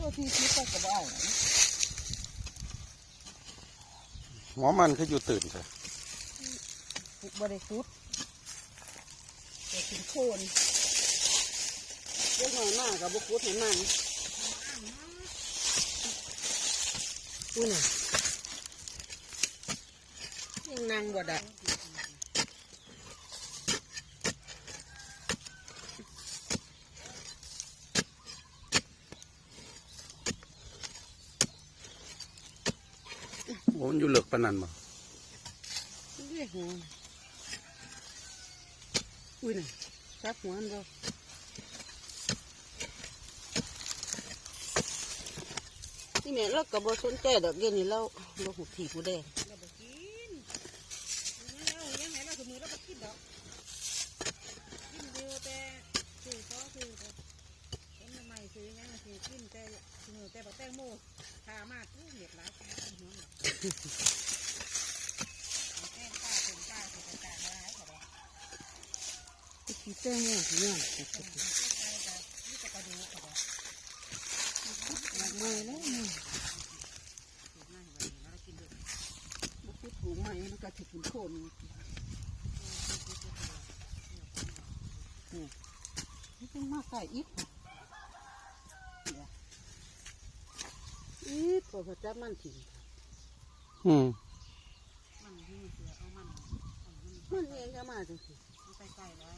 พื่อที่ที่เขาก็ได้หัวมันคืออยู่ตื่นเลยปลูกบริสุทธิ์แต่ถึงโคนเยอะหน่อยมากกับบุกุดเห็นมันอุ้ยน่ะยังนั่งบ่ได้ นอยู่เหลือกปานนันบ่เรียกหัวอุ้ยน่ะซับหัวมันบ่นี่แม่เราก็บ่สนใจดอกเดี๋ยวนี้เราเราหูผีผู้แดงเราบอกกินเรายังไงเราสมือเราบอกกินดอกกินเดียวแต่ซื้อก็ซื้อก็เห็นใหม่ซื้อยังซื้อกินแต่สมือแต่บอกแตงโม ทามากเหนียบหลายกินหัวหมดแตงป้าเป็นป้าเป็นตาหลายเขาบอกผีแต้งเนี่ยผีเนี่ยนี่จะกระดูกเขาบอกมาแล้วนี่ถูกง่ายกว่านี้เรากินด้วยบุกุดถูกไหมมันก็ถึงโคนนี่นี่ต้องมาใส่อีก กพอพระจับมันถิ่อืมมันที่เสือเอามันมันเองก็มาจังสิมันไปใส่ไว้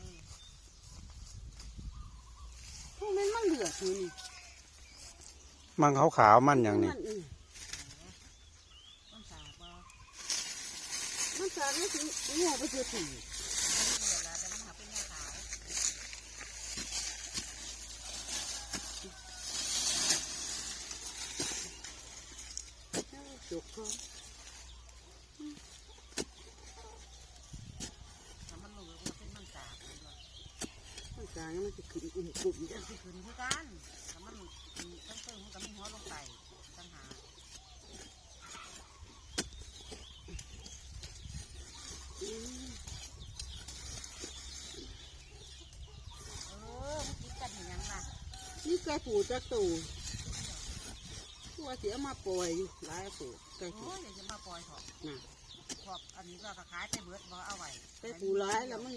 พวกนั้นมันเหลืออยู่นี่มันขาวขาวมันอย่างนี้มัเองต้นสาบมันสาดไม่ถึงงัวไปเจอถี่วลาแต่มันหาเป็นหน้าขาว จกเขา ถ้ามันลงมันเป็นมันสาบเลยด้วย มันสาดมันจะขึ้นอุ่มกลุ่มจังสิขึ้นคือกันถ้ามันตั้งเติมมันก็มีหัวลงไปตั้งหาเออมันกินกันเห็นยังล่ะนี่ไก่ปูจักตูตัวเสียมาปล่อยอยู่หลายปูไก่ปูโอ้ยเดี๋ยวจะมาปล่อยเถอะน่ะขอบอันนี้เราก็ขายไปเบิดบ่เอาไว้ไก่ปูหลายแล้วมัน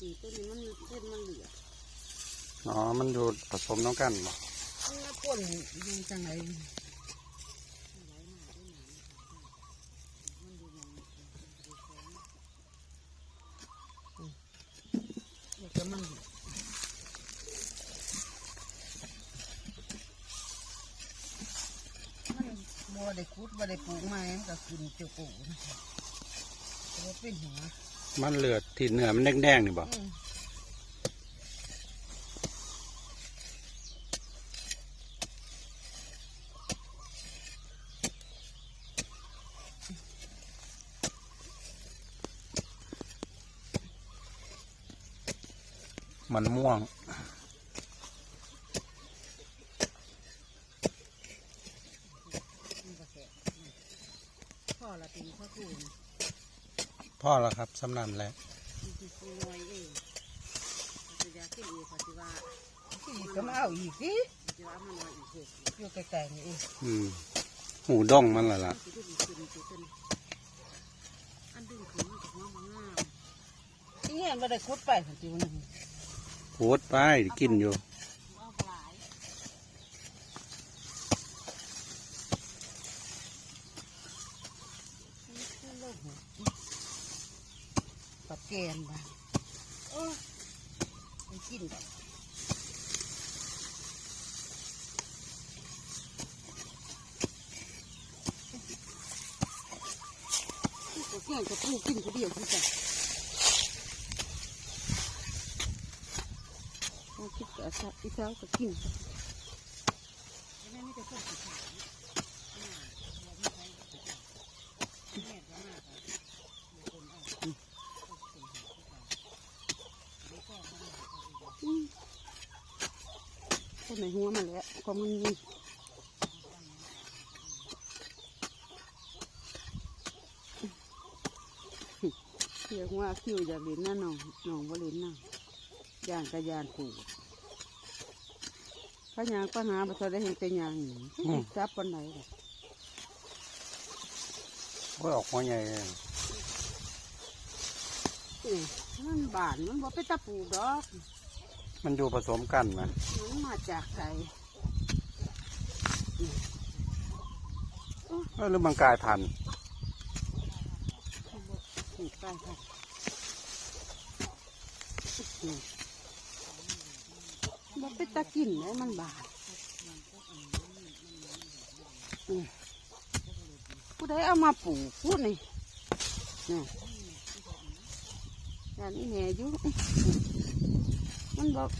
ตีต้นนี้มันเส้นมันเหลืออ๋อ มันอยู่ผสมน้องกันบ่มันมาป่นยังจังไหนเดี๋ยวก็มันเหลือมันบัวได้คุดบัวได้ปลูกไม้มันก็ขึ้นเจ้าปูนะบัวเป็นหัว มันเหลือดที่เนื้อมันแดงๆนี่บ่อืมมันม่วง มันก็แค่พ่อละตีพ่อคูณ พ่อแล้วครับสำนันแหล้วคือคูน้อยเองจะอยากกินอีกเขาจะว่าอีกก็มาเอาอีกสิจะว่ามันน้อยอีกเถอะอยู่ไกลๆนี่เองอืมหูด้องมันละล่ะสิดึงขึ้นสิขึ้นอันดึงขึ้นมันก็หัวมันงามอีเงี้ยมันได้คุดไปสันติวันนึงโคตรไปกินอยู่ เอาปลาย กับแก นบ้างโอ้ยไปกินแบบกับแกนกับปูกินคนเดียวคือกันเอาคิดกับสัตว์ที่เช้าก็กิน แม่ไม่จะต้นสีขาวเนี่ยเราไม่ใช้สีขาวแม่ก็มากเลยคนเอาต้นสีขาวแล้วก็มัน อืม คนในหัวมันแหละก็มันมีเรียกว่าคิวอยากเล่นหน้าหนองหนองบ่เล่นหน้าย่างกระยานผูกพระยางปัญหาบัตรได้เห็นแต่ยางหนีจับปันไหนล่ะก็ออกหัวใหญ่เลยนี่มันบานมันบ่เป็นตะปลูกดอก มันอยู่ผสมกันไหมมันมา จากไสเอ้ยหรือมันกลายพันธุ์นี่ใกล้ค่ะนี่บ่เป็นตะกินเลยมันบานนี่ผู้ใดเอามาปลูกพูดนี่นี่อย่างนี้แหน่อยู่มันบอก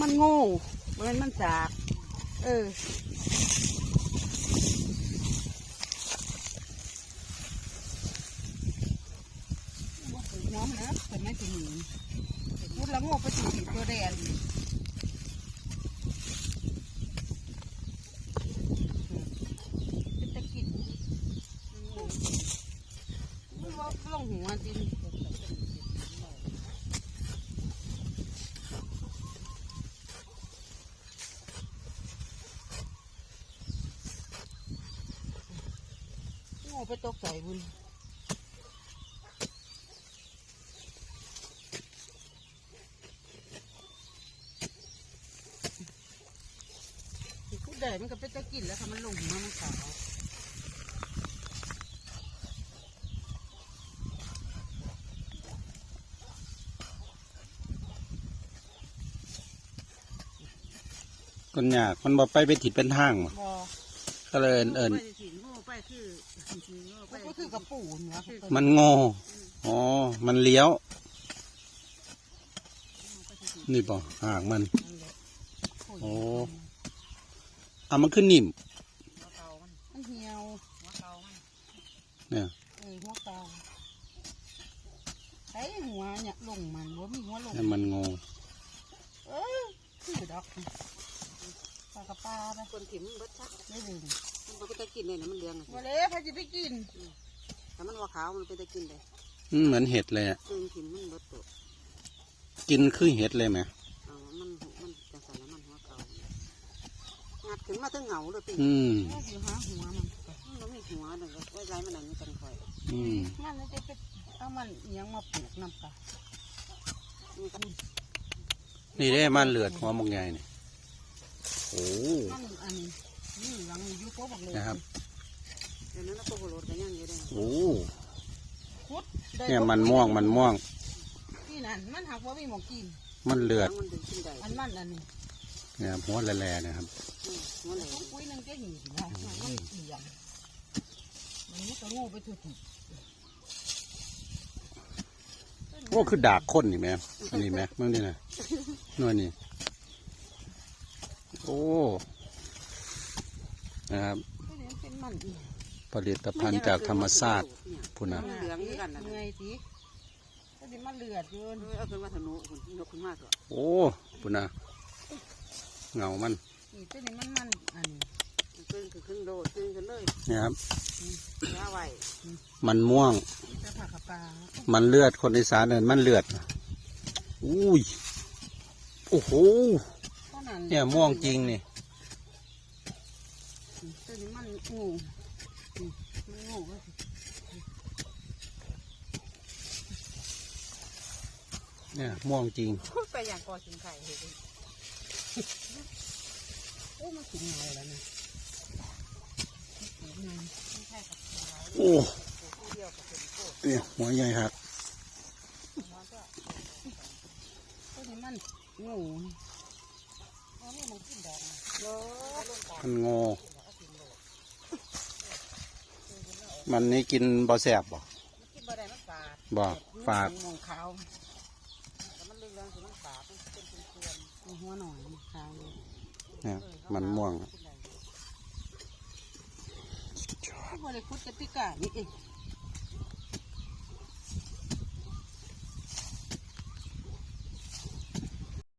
มันโง่เหมือนมันจาก เออ น้องนะแต่ไม่ถึงหนีพูดละโง่ไปถึงตัวแดนเป็นตะกินมันว่าลงหัวจริง โง่ไปตกใส่บุญพูดได้มันก็เป็นตะกินแล้วค่ะมันลงหัวมันขาวก็ยากมันบ่ไปไปถิดเป็นทางบ่บอก็เลยเอิน มันก็คือกระปูนนะมันโง่อ๋อ มันเลี้ยว นี่ป่ะหางมัน โอ้อะมันขึ้นนิ่มหัวเตามันมันเหี่ยวหัวเตามันเนี่ยเออหัวเตาไอ้หัวเนี่ยลงมันว่ามีหัวลงให้มันโง่เออคือดอกปลากระปลาไปคนถิ่มเบิดชักได้ดึง มันเป็นตะกินเลยนะมันเลี้ยงมาเลยพอจะไปกินแต่มันว่าขาวมันเป็นตะกินเลยอืมเหมือนเห็ดเลยอะซึ่งถิ่มมันเบิดตัวกินคือเห็ดเลยไหมเอามันมันจังสันแล้วมันหัวเตางัดขึ้นมาถึงเหงาเลยปีอืมแล้วอยู่หาหัวมันมันไม่หัวเลยไว้ไรมันนั่นมันกันคอยอืม มันจะไปเอามันเอียงมาปลูกน้ำกะมันก็นี่ได้มันเลือดหัวมงใหญ่นี่โอ้ มันอันนี้ นี่หลังอยู่โป๊ะบอกเลยนะครับเดี๋ยวนั้นก็โหลดกันยังอยู่เลยโอ้คุดได้เนี่ยมันม่วงมันม่วงนี่นั่นมันหักว่ามีหมองกินมันเลือดมันดึงขึ้นได้อันมันอันนี้เนี่ยหัวแหล่ๆนะครับหัวไหลต้องปุ้ยหนึงจะหิวนะมันเอียงมันนี่ก็โง่ไปถูกโอ้คือดากข้นนี่แม่อันนี้แม่เมื่อนี่นะหน่วยนี่โอ้ นะครับก็เนี่ยเป็นมันอีกผลิตภัณฑ์จากธรรมชาติพุ่นนะเหลืองด้วยกันนะเงยสิก็ดิมันเลือดอยู่เอาขึ้นมาถนุคุณยกขึ้นมาตัวโอ้พุ่นนะเงามันนี่ตัวนี้มันมันอันนี้ขึ้นคือขึ้นโดดขึ้นกันเลยเนี่ยครับยาไหวมันม่วงนี่จะผักกระปลามันเลือดคนอีสานเนี่ยมันเลือดอุ้ยโอ้โหเท่านั้นเนี่ยม่วงจริงนี่ ตัวนี้มันงูนี่มันงูก็สิเนี่ยม่วงจริงไปอย่างกอชิงไข่เลยโอ้มากินเงาแล้วนะนี่ไงโอ้ผู้เดียวกับเป็นโคตรเนี่ยหัวใหญ่ครับตัวนี้มันงูอ๋อนี่มันกินดอกนะเยอะมันงอ มันนี่กินบ่แสบบ่มันกินบ่ได้มันฝาดบ่ฝากงูขาวแต่มันเรื่องเรื่องคือมันฝาดมันเป็นเป็นเพื่อนมีหัวหน่อยขาวเลยเนี่ยมันม่วงกินได้ก็บริคุดกติกานี่เอง